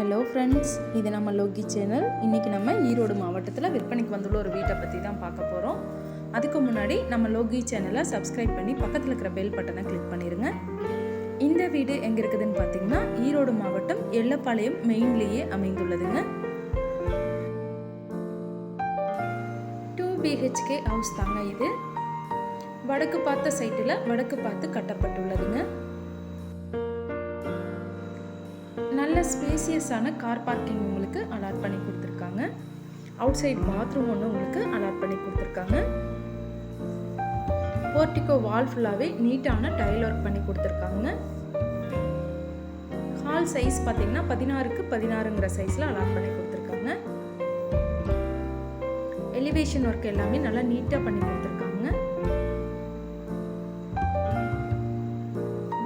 Hello friends இது நம்ம Loki channel. இன்றைக்கி நம்ம ஈரோடு மாவட்டத்தில் விற்பனைக்கு வந்துள்ள ஒரு வீட்டை பற்றி தான் பார்க்க போகிறோம் அதுக்கு முன்னாடி நம்ம லோகி சேனலை சப்ஸ்கிரைப் பண்ணி பக்கத்தில் இருக்கிற பெல் பட்டனை கிளிக் பண்ணிடுங்க இந்த வீடு எங்கே இருக்குதுன்னு பார்த்தீங்கன்னா ஈரோடு மாவட்டம் எள்ளப்பாளையம் மெயின்லேயே அமைந்துள்ளதுங்க. டூ பிஹெச்கே ஹவுஸ் தாங்க இது. வடக்கு பார்த்த சைட்டில் வடக்கு பார்த்து கட்டப்பட்டுள்ளதுங்க. நல்ல ஸ்பேசியஸான கார் பார்க்கிங் உங்களுக்கு அலாட் பண்ணி கொடுத்துருக்காங்க. அவுட் சைட் பாத்ரூம் ஒன்று உங்களுக்கு அலாட் பண்ணி கொடுத்துருக்காங்க. போர்ட்டிகோ வால் ஃபுல்லாகவே நீட்டான டைல் ஒர்க் பண்ணி கொடுத்துருக்காங்க. ஹால் சைஸ் பார்த்தீங்கன்னா பதினாறுக்கு பதினாறுங்கிற சைஸில் அலாட் பண்ணி கொடுத்துருக்காங்க. எலிவேஷன் ஒர்க் எல்லாமே நல்லா நீட்டாக பண்ணி கொடுத்துருக்காங்க.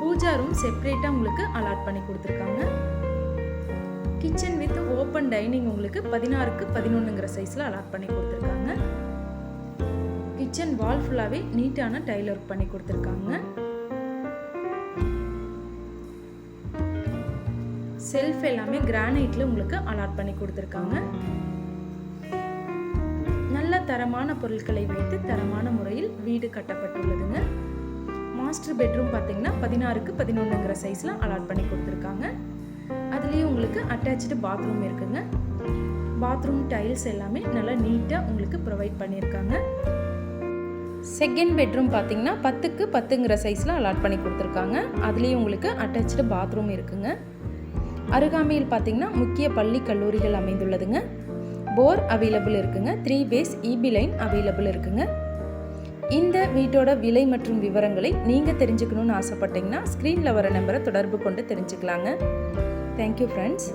பூஜா ரூம் செப்பரேட்டாக உங்களுக்கு அலாட் பண்ணி கொடுத்துருக்காங்க. கிச்சன் வித் ஓப்பன் டைனிங் உங்களுக்கு பதினாறுக்கு பதினொன்றுங்கிற சைஸில் அலாட் பண்ணி கொடுத்துருக்காங்க. கிச்சன் வால் ஃபுல்லாகவே நீட்டான டைல் ஒர்க் பண்ணி கொடுத்துருக்காங்க. செல்ஃப் எல்லாமே கிரானைட்டில் உங்களுக்கு அலாட் பண்ணி கொடுத்துருக்காங்க. நல்ல தரமான பொருட்களை வைத்து தரமான முறையில் வீடு கட்டப்பட்டுள்ளதுங்க. மாஸ்டர் பெட்ரூம் பார்த்தீங்கன்னா பதினாறுக்கு பதினொன்றுங்கிற சைஸில் அலாட் பண்ணி கொடுத்துருக்காங்க. அதுலேயும் உங்களுக்கு அட்டாச்சு பாத்ரூம் இருக்குங்க. பாத்ரூம் டைல்ஸ் எல்லாமே நல்லா நீட்டாக உங்களுக்கு ப்ரொவைட் பண்ணியிருக்காங்க. செகண்ட் பெட்ரூம் பார்த்தீங்கன்னா பத்துக்கு பத்துங்கிற சைஸில் அலாட் பண்ணி கொடுத்துருக்காங்க. அதுலேயும் உங்களுக்கு அட்டாச்சு பாத்ரூம் இருக்குங்க. அருகாமையில் பார்த்தீங்கன்னா முக்கிய பள்ளி கல்லூரிகள் அமைந்துள்ளதுங்க. போர் அவைலபிள் இருக்குங்க. Three phase EB line available இருக்குங்க. இந்த வீட்டோட விலை மற்றும் விவரங்களை நீங்கள் தெரிஞ்சுக்கணும்னு ஆசைப்பட்டீங்கன்னா ஸ்க்ரீனில் வர நம்பரை தொடர்பு கொண்டு தெரிஞ்சுக்கலாங்க. Thank you friends